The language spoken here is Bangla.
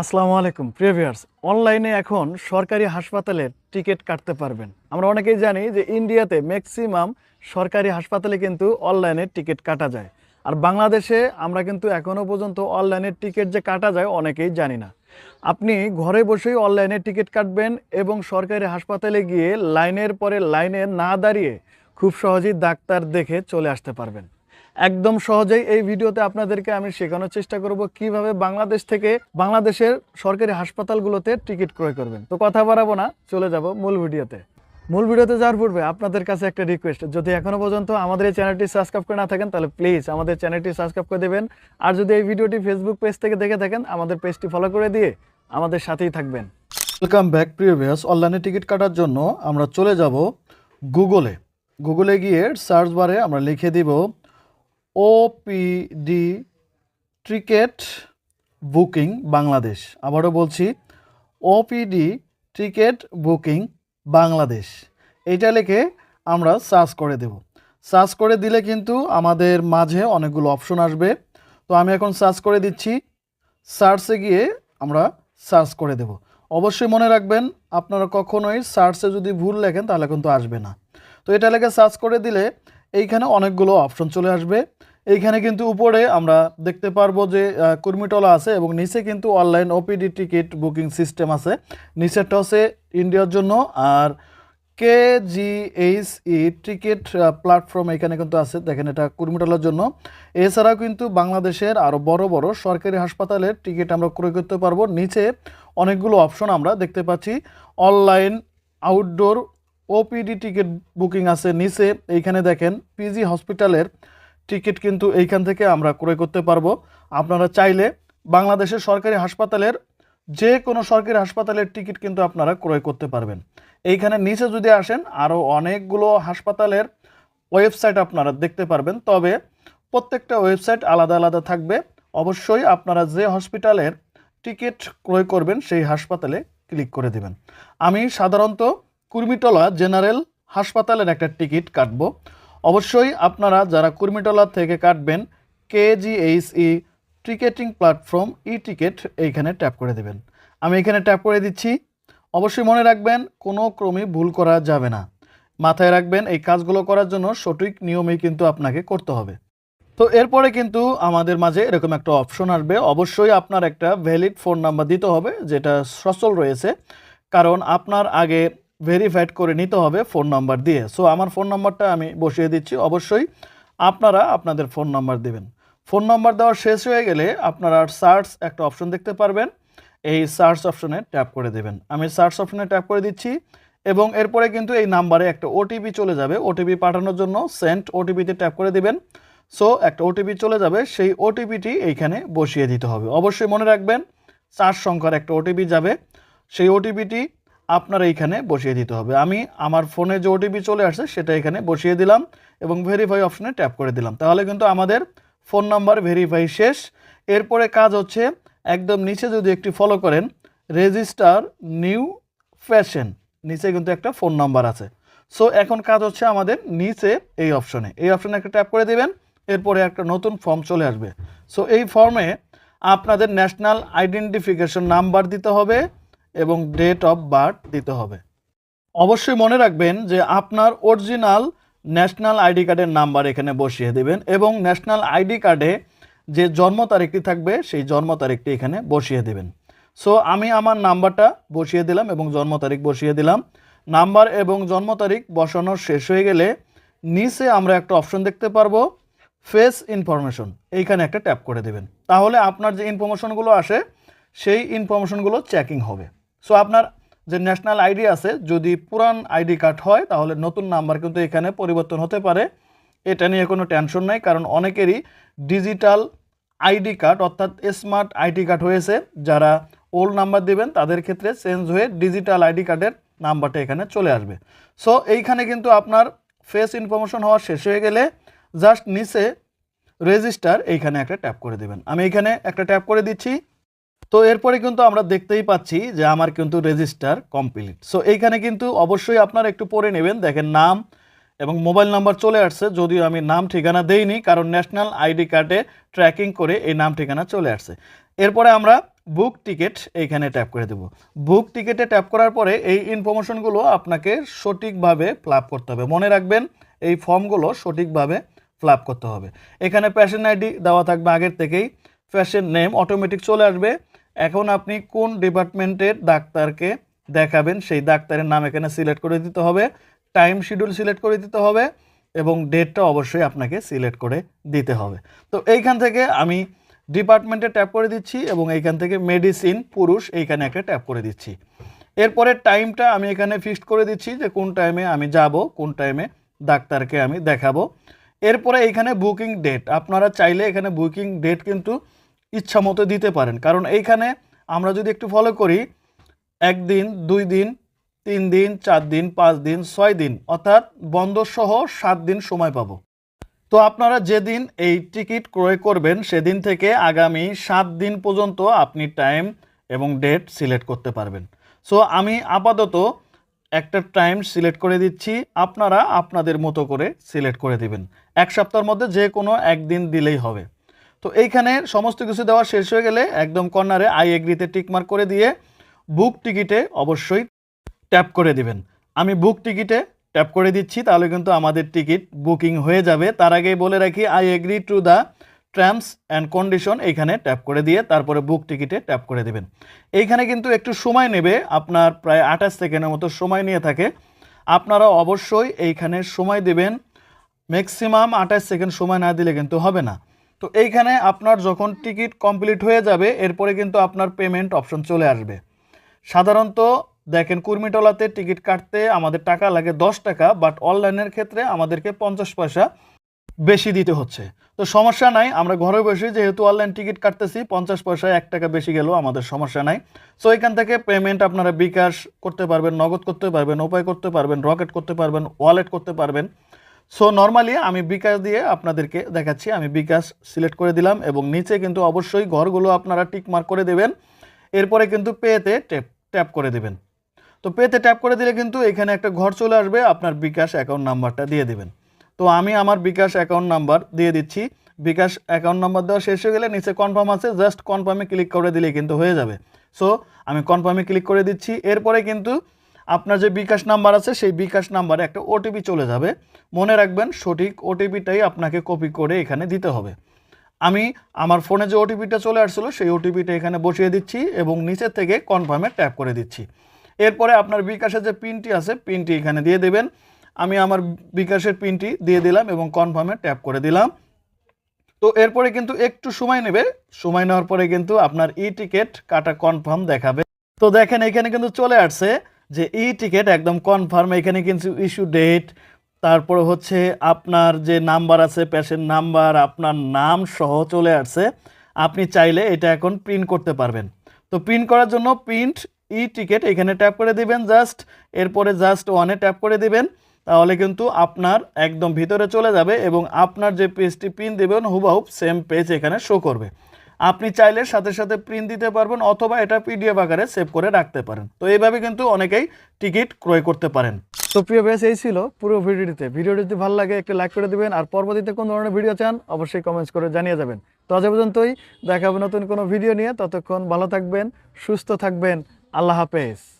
আসসালামু আলাইকুম। প্রিভিয়ার্স অনলাইনে এখন সরকারি হাসপাতালের টিকিট কাটতে পারবেন। আমরা অনেকেই জানি যে ইন্ডিয়াতে ম্যাক্সিমাম সরকারি হাসপাতালে কিন্তু অনলাইনে টিকিট কাটা যায়। আর বাংলাদেশে আমরা কিন্তু এখনও পর্যন্ত অনলাইনের টিকিট যে কাটা যায় অনেকেই জানি না। আপনি ঘরে বসেই অনলাইনে টিকিট কাটবেন এবং সরকারি হাসপাতালে গিয়ে লাইনের পরে লাইনে না দাঁড়িয়ে খুব সহজেই ডাক্তার দেখে চলে আসতে পারবেন। একদম সহজেই এই ভিডিওতে আপনাদেরকে আমি শেখানোর চেষ্টা করব কীভাবে বাংলাদেশ থেকে বাংলাদেশের সরকারি হাসপাতালগুলোতে টিকিট ক্রয় করবেন। তো কথা বাড়াবো না, চলে যাব মূল ভিডিওতে। মূল ভিডিওতে যাওয়ার পূর্বে আপনাদের কাছে একটা রিকোয়েস্ট যদি এখনও পর্যন্ত আমাদের এই চ্যানেলটি সাবস্ক্রাইব করে না থাকেন, তাহলে প্লিজ আমাদের চ্যানেলটি সাবস্ক্রাইব করে দেবেন। আর যদি এই ভিডিওটি ফেসবুক পেজ থেকে দেখে থাকেন, আমাদের পেজটি ফলো করে দিয়ে আমাদের সাথেই থাকবেন। ওয়েলকাম ব্যাক প্রিভিয়াস অনলাইনে টিকিট কাটার জন্য আমরা চলে যাব গুগলে গুগলে গিয়ে সার্চ বারে আমরা লিখে দিব ওপিডি টিকেট বুকিং বাংলাদেশ আবারও বলছি ওপিডি টিকেট বুকিং বাংলাদেশ এইটা লিখে আমরা সার্চ করে দেব। সার্চ করে দিলে কিন্তু আমাদের মাঝে অনেকগুলো অপশন আসবে। তো আমি এখন সার্চ করে দিচ্ছি। সার্চে গিয়ে আমরা সার্চ করে দেব। অবশ্যই মনে রাখবেন, আপনারা কখনোই সার্চে যদি ভুল লেখেন তাহলে কিন্তু আসবে না। তো এটা লেখে সার্চ করে দিলে এইখানে অনেকগুলো অপশন চলে আসবে। এইখানে কিন্তু উপরে আমরা দেখতে পারব যে কুর্মিটলা আছে এবং নিচে কিন্তু online OPD ticket booking system আছে। নিচেরটা হচ্ছে ইন্ডিয়ার জন্য আর K G H E ticket platform এখানে কিন্তু আছে। দেখেন এটা কুর্মিটলার জন্য। এছাড়াও কিন্তু বাংলাদেশের আরও বড় বড় সরকারি হাসপাতালের টিকিট আমরা ক্রয় করতে পারব। নিচে অনেকগুলো অপশন আমরা দেখতে পাচ্ছি। Online outdoor OPD ticket booking আছে নিচে, এইখানে দেখেন পিজি হসপিটালের টিকিট কিন্তু এইখান থেকে আমরা ক্রয় করতে পারব। আপনারা চাইলে বাংলাদেশের সরকারি হাসপাতালের যে কোনো সরকারি হাসপাতালের টিকিট কিন্তু আপনারা ক্রয় করতে পারবেন। এইখানে নিচে যদি আসেন আরও অনেকগুলো হাসপাতালের ওয়েবসাইট আপনারা দেখতে পারবেন। তবে প্রত্যেকটা ওয়েবসাইট আলাদা আলাদা থাকবে। অবশ্যই আপনারা যে হসপিটালের টিকিট ক্রয় করবেন, সেই হাসপাতালে ক্লিক করে দেবেন। আমি সাধারণত কুর্মিটলা জেনারেল হাসপাতালের একটা টিকিট কাটবো। অবশ্যই আপনারা যারা কুর্মিটলা থেকে কাটবেন, KGHE ticketing platform E ticket এইখানে ট্যাপ করে দেবেন। আমি এখানে ট্যাপ করে দিচ্ছি। অবশ্যই মনে রাখবেন, কোনো ক্রমে ভুল করা যাবে না। মাথায় রাখবেন, এই কাজগুলো করার জন্য সঠিক নিয়মেই কিন্তু আপনাকে করতে হবে। তো এরপরে কিন্তু আমাদের মাঝে এরকম একটা অপশন আসবে। অবশ্যই আপনার একটা ভ্যালিড ফোন নাম্বার দিতে হবে, যেটা সচল রয়েছে। কারণ আপনার আগে ভেরিফাইড করে নিতে হবে ফোন নাম্বার দিয়ে। সো আমার ফোন নাম্বারটা আমি বসিয়ে দিচ্ছি। অবশ্যই আপনারা আপনাদের ফোন নাম্বার দেবেন। ফোন নাম্বার দেওয়া শেষ হয়ে গেলে আপনারা সার্চ একটা অপশন দেখতে পারবেন। এই সার্চ অপশনে ট্যাপ করে দেবেন। আমি সার্চ অপশনে ট্যাপ করে দিচ্ছি এবং এরপরে কিন্তু এই নাম্বারে একটা ওটিপি চলে যাবে। ওটিপি পাঠানোর জন্য সেন্ট ওটিপিতে ট্যাপ করে দিবেন। সো একটা ওটিপি চলে যাবে। সেই ওটিপিটি এইখানে বসিয়ে দিতে হবে। অবশ্যই মনে রাখবেন, চার সংখ্যার একটা ওটিপি যাবে। সেই ওটিপিটি আপনার এইখানে বসিয়ে দিতে হবে। আমি আমার ফোনে যে ওটিপি চলে আসছে, সেটা এখানে বসিয়ে দিলাম এবং ভেরিফাই অপশনে ট্যাপ করে দিলাম। তাহলে কিন্তু আমাদের ফোন নাম্বার ভেরিফাই শেষ। এরপরে কাজ হচ্ছে, একদম নিচে যদি একটি ফলো করেন রেজিস্টার নিউ ফ্যাশন নিচে কিন্তু একটা ফোন নাম্বার আছে। সো এখন কাজ হচ্ছে আমাদের নিচে এই অপশনে এই অপশনে একটা ট্যাপ করে দেবেন, এরপরে একটা নতুন ফর্ম চলে আসবে। সো এই ফর্মে আপনাদের ন্যাশনাল আইডেন্টিফিকেশন নাম্বার দিতে হবে এবং ডেট অফ বার্থ দিতে হবে। অবশ্যই মনে রাখবেন যে আপনার অরিজিনাল ন্যাশনাল আইডি কার্ডের নাম্বার এখানে বসিয়ে দেবেন এবং ন্যাশনাল আইডি কার্ডে যে জন্ম তারিখটি থাকবে, সেই জন্ম তারিখটি এখানে বসিয়ে দেবেন। সো আমি আমার নাম্বারটা বসিয়ে দিলাম এবং জন্ম তারিখ বসিয়ে দিলাম। নাম্বার এবং জন্ম তারিখ বসানো শেষ হয়ে গেলে নিচে আমরা একটা অপশন দেখতে পারব ফেস ইনফরমেশন এইখানে একটা ট্যাপ করে দেবেন। তাহলে আপনার যে ইনফরমেশনগুলো আসে, সেই ইনফরমেশনগুলো চেকিং হবে। সো আপনার যে ন্যাশনাল আইডি আছে, যদি পুরান আইডি কার্ড হয়, তাহলে নতুন নাম্বার কিন্তু এখানে পরিবর্তন হতে পারে। এটা নিয়ে কোনো টেনশন নাই, কারণ অনেকেরই ডিজিটাল আইডি কার্ড অর্থাৎ স্মার্ট আইডি কার্ড হয়েছে। যারা ওল্ড নাম্বার দিবেন, তাদের ক্ষেত্রে চেঞ্জ হয়ে ডিজিটাল আইডি কার্ডের নাম্বারটা এখানে চলে আসবে। সো এইখানে কিন্তু আপনার ফেস ইনফরমেশন হওয়া শেষ হয়ে গেলে জাস্ট নিচে রেজিস্টার এইখানে একটা ট্যাপ করে দেবেন। আমি এইখানে একটা ট্যাপ করে দিচ্ছি। তো এরপরে কিন্তু আমরা দেখতেই পাচ্ছি যে আমার কিন্তু রেজিস্টার কমপ্লিট সো এইখানে কিন্তু অবশ্যই আপনারা একটু পড়ে নেবেন, দেখেন নাম এবং মোবাইল নাম্বার চলে আসছে, যদিও আমি নাম ঠিকানা দেইনি, কারণ ন্যাশনাল আইডি কার্ডে ট্র্যাকিং করে এই নাম ঠিকানা চলে আসছে। এরপরে আমরা বুক টিকিট এইখানে ট্যাপ করে দেব। বুক টিকিটে ট্যাপ করার পরে এই ইনফরমেশনগুলো আপনাকে সঠিকভাবে ফিল করতে হবে। মনে রাখবেন, এই ফর্মগুলো সঠিকভাবে ফিল করতে হবে। এখানে প্যাশন আইডি দেওয়া থাকবে আগের থেকেই। ফ্যাশন নেম অটোমেটিক চলে আসবে। এখন আপনি কোন ডিপার্টমেন্টের ডাক্তারকে দেখাবেন, সেই ডাক্তারের নাম এখানে সিলেক্ট করে দিতে হবে, টাইম শিডিউল সিলেক্ট করে দিতে হবে এবং ডেটটা অবশ্যই আপনাকে সিলেক্ট করে দিতে হবে। তো এইখান থেকে আমি ডিপার্টমেন্টে ট্যাপ করে দিচ্ছি এবং এইখান থেকে মেডিসিন, পুরুষ, এইখানে একটা ট্যাপ করে দিচ্ছি। এরপরে টাইমটা আমি এখানে ফিক্সড করে দিচ্ছি যে কোন টাইমে আমি যাব, কোন টাইমে ডাক্তারকে আমি দেখাবো। এরপরে এইখানে বুকিং ডেট, আপনারা চাইলে এখানে বুকিং ডেট কিন্তু ইচ্ছা মতো দিতে পারেন। কারণ এইখানে আমরা যদি একটু ফলো করি একদিন দুই দিন, তিন দিন, চার দিন, পাঁচ দিন, ছয় দিন, অর্থাৎ বন্ধ সহ সাত দিন সময় পাবো। তো আপনারা যেদিন এই টিকিট ক্রয় করবেন, সেদিন থেকে আগামী সাত দিন পর্যন্ত আপনি টাইম এবং ডেট সিলেক্ট করতে পারবেন। সো আমি আপাতত একটা টাইম সিলেক্ট করে দিচ্ছি, আপনারা আপনাদের মতো করে সিলেক্ট করে দিবেন। এক সপ্তাহের মধ্যে যে কোনো একদিন দিলেই হবে। তো এইখানে সমস্ত কিছু দেওয়া শেষ হয়ে গেলে একদম কর্নারে আই এগ্রিতে টিকমার্ক করে দিয়ে বুক টিকিটে অবশ্যই ট্যাপ করে দিবেন। আমি বুক টিকিটে ট্যাপ করে দিচ্ছি, তাহলে কিন্তু আমাদের টিকিট বুকিং হয়ে যাবে। তার আগেই বলে রাখি I agree to the terms and condition এইখানে ট্যাপ করে দিয়ে তারপরে বুক টিকিটে ট্যাপ করে দিবেন। এইখানে কিন্তু একটু সময় নেবে, আপনার প্রায় আঠাশ সেকেন্ডের মতো সময় নিয়ে থাকে। আপনারা অবশ্যই এইখানে সময় দেবেন। ম্যাক্সিমাম আঠাশ সেকেন্ড সময় না দিলে কিন্তু হবে না। তো এইখানে আপনার যখন টিকিট কমপ্লিট হয়ে যাবে, এরপরে কিন্তু আপনার পেমেন্ট অপশন চলে আসবে। সাধারণত দেখেন কুর্মিটলাতে টিকিট কাটতে আমাদের টাকা লাগে দশ টাকা বাট অনলাইনের ক্ষেত্রে আমাদেরকে পঞ্চাশ পয়সা বেশি দিতে হচ্ছে। তো সমস্যা নাই, আমরা ঘরে বসে যেহেতু অনলাইন টিকিট কাটতেছি, পঞ্চাশ পয়সায় এক টাকা বেশি গেলেও আমাদের সমস্যা নাই। সো এখান থেকে পেমেন্ট আপনারা বিকাশ করতে পারবেন, নগদ করতে পারবেন, উপায় করতে পারবেন, রকেট করতে পারবেন ওয়ালেট করতে পারবেন। সো নর্মালি আমি বিকাশ দিয়ে আপনাদেরকে দেখাচ্ছি, আমি বিকাশ সিলেক্ট করে দিলাম এবং নিচে কিন্তু অবশ্যই ঘরগুলো আপনারা টিক মার্ক করে দেবেন। এরপরে কিন্তু পেতে ট্যাপ ট্যাপ করে দেবেন। তো পেতে ট্যাপ করে দিলে কিন্তু এখানে একটা ঘর চলে আসবে, আপনার বিকাশ অ্যাকাউন্ট নাম্বারটা দিয়ে দেবেন। তো আমি আমার বিকাশ অ্যাকাউন্ট নাম্বার দিয়ে দিচ্ছি। বিকাশ অ্যাকাউন্ট নাম্বার দেওয়া শেষ হয়ে গেলে নিচে কনফার্ম আছে জাস্ট কনফার্মে ক্লিক করে দিলে কিন্তু হয়ে যাবে। সো আমি কনফার্মে ক্লিক করে দিচ্ছি। এরপরে কিন্তু আপনার যে বিকাশ নাম্বার আছে, সেই বিকাশ নাম্বারে একটা ওটিপি চলে যাবে। মনে রাখবেন, সঠিক ওটিপিটাই আপনাকে কপি করে এখানে দিতে হবে। আমি আমার ফোনে যে ওটিপিটা চলে আসছিল, সেই ওটিপিটা এখানে বসিয়ে দিচ্ছি এবং নিচের থেকে কনফার্মে ট্যাপ করে দিচ্ছি। এরপরে আপনার বিকাশের যে পিনটি আছে পিনটি এখানে দিয়ে দেবেন। আমি আমার বিকাশের পিনটি দিয়ে দিলাম এবং কনফার্মে ট্যাপ করে দিলাম। তো এরপরে কিন্তু একটু সময় নেবে। সময় নেওয়ার পরে কিন্তু আপনার ই টিকিট কাটা কনফার্ম দেখাবে। তো দেখেন, এখানে কিন্তু চলে আসছে। যে ই টিকিট একদম কনফার্ম এখানে কিন্তু ইস্যু ডেট তারপরে হচ্ছে আপনার যে নাম্বার আছে পেশেন্ট নাম্বার আপনার নাম সহ চলে আসছে। আপনি চাইলে এটা এখন প্রিন্ট করতে পারবেন। তো প্রিন্ট করার জন্য প্রিন্ট ই টিকিট এখানে ট্যাপ করে দিবেন জাস্ট এরপরে জাস্ট ওয়ানে ট্যাপ করে দিবেন। তাহলে কিন্তু আপনার একদম ভিতরে চলে যাবে এবং আপনার যে পেজটি প্রিন্ট দেবেন হুবাহুব সেম পেজ এখানে শো করবে। আপনি চাইলে সাথে সাথে প্রিন্ট দিতে পারবেন অথবা এটা পিডিএফ আকারে সেভ করে রাখতে পারেন। তো এইভাবে কিন্তু অনেকেই টিকিট ক্রয় করতে পারেন। তো প্রিয় বেশ এই ছিল পুরো ভিডিওটিতে। ভিডিওটি যদি ভালো লাগে, একটু লাইক করে দেবেন। আর পরবর্তীতে কোন ধরনের ভিডিও চান, অবশ্যই কমেন্টস করে জানিয়ে যাবেন। তো আজ পর্যন্তই। দেখাবো নতুন কোনো ভিডিও নিয়ে। ততক্ষণ ভালো থাকবেন, সুস্থ থাকবেন। আল্লাহ হাফেজ।